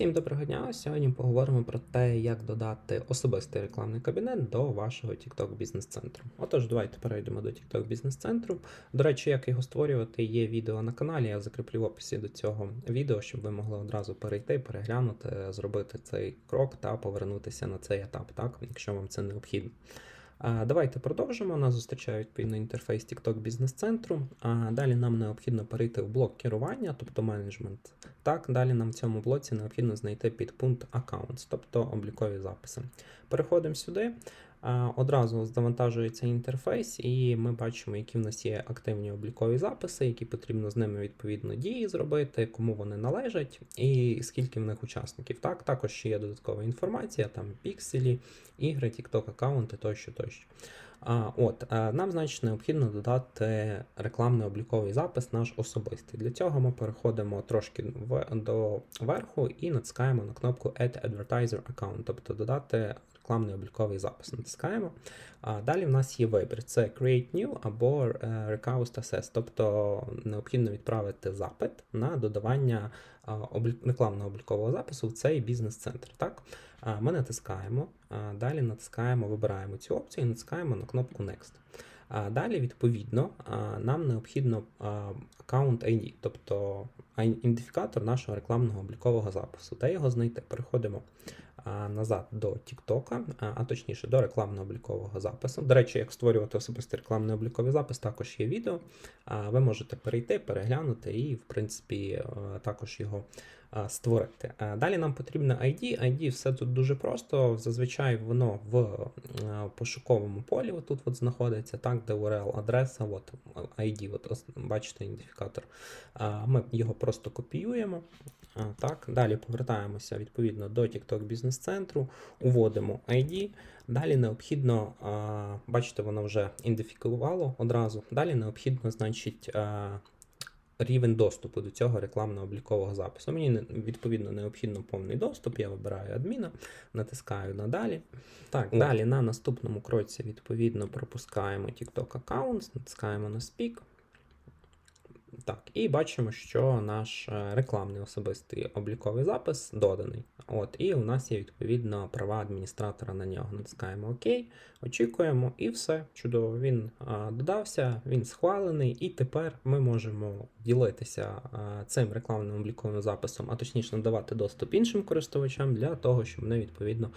Всім доброго дня! Сьогодні поговоримо про те, як додати особистий рекламний кабінет до вашого TikTok бізнес-центру. Отож, давайте перейдемо до TikTok бізнес-центру. До речі, як його створювати, є відео на каналі. Я закріплю в описі до цього відео, щоб ви могли одразу перейти, переглянути, зробити цей крок та повернутися на цей етап, так, якщо вам це необхідно. Давайте продовжимо. Нас зустрічає відповідно інтерфейс TikTok бізнес-центру. А далі нам необхідно перейти в блок керування, тобто менеджмент. Так, далі нам в цьому блоці необхідно знайти підпункт Accounts, тобто облікові записи. Переходимо сюди. Одразу завантажується інтерфейс, і ми бачимо, які в нас є активні облікові записи, які потрібно з ними відповідно дії зробити, кому вони належать, і скільки в них учасників. Так, також ще є додаткова інформація, там пікселі, ігри, TikTok аккаунти тощо тощо. А, От, а, Нам, значить, необхідно додати рекламний обліковий запис наш особистий. Для цього ми переходимо трошки в, до верху і натискаємо на кнопку Add Advertiser Account, тобто додати рекламний обліковий запис. Натискаємо. А Далі в нас є вибір: це Create New або е, Request Access, тобто необхідно відправити запит на додавання рекламного облікового запису в цей бізнес-центр. Так? Ми натискаємо, далі натискаємо, вибираємо цю опцію і натискаємо на кнопку Next. Далі, відповідно, нам необхідно аккаунт ID, тобто ідентифікатор нашого рекламного облікового запису. Де його знайти? Переходимо назад до TikTok, а точніше до рекламного облікового запису. До речі, як створювати особистий рекламний обліковий запис, також є відео. Ви можете перейти, переглянути і, в принципі, також його створити. Далі нам потрібно ID. ID все тут дуже просто. Зазвичай воно в пошуковому полі отут от знаходиться, так, де URL, адреса, от ID, от, бачите, ідентифікатор. Ми його просто копіюємо. Так, Далі повертаємося відповідно до TikTok бізнес-центру, уводимо ID. Далі необхідно, бачите, воно вже ідентифікувало одразу. Далі необхідно, значить, рівень доступу до цього рекламно-облікового запису. Мені відповідно необхідно повний доступ. Я вибираю адміна, натискаю на далі. Так, далі на наступному кроці, відповідно, пропускаємо TikTok Accounts, натискаємо на Speak. Так, і бачимо, що наш е, рекламний особистий обліковий запис доданий. От, І у нас є відповідно права адміністратора на нього. Натискаємо ОК, очікуємо, і все. Чудово, він а, додався, він схвалений, і тепер ми можемо ділитися а, цим рекламним обліковим записом, а точніше надавати доступ іншим користувачам для того, щоб вони відповідно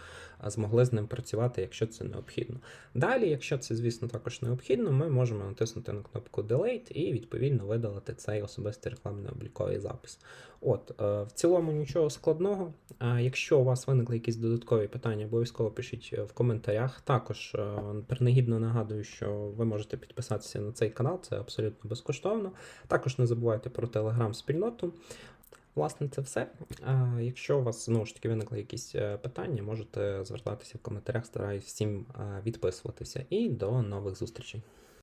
змогли з ним працювати, якщо це необхідно. Далі, якщо це, звісно, також необхідно, ми можемо натиснути на кнопку Delete і відповідно видалити цей особистий рекламний обліковий запис. От, е, В цілому нічого складного. Якщо у вас виникли якісь додаткові питання, обов'язково пишіть е, в коментарях. Також е, принагідно нагадую, що ви можете підписатися на цей канал, це абсолютно безкоштовно. Також не забувайте про телеграм-спільноту. Власне, це все. Якщо у вас знову ж таки виникли якісь питання, можете звертатися в коментарях, стараюсь всім відписуватися. І до нових зустрічей.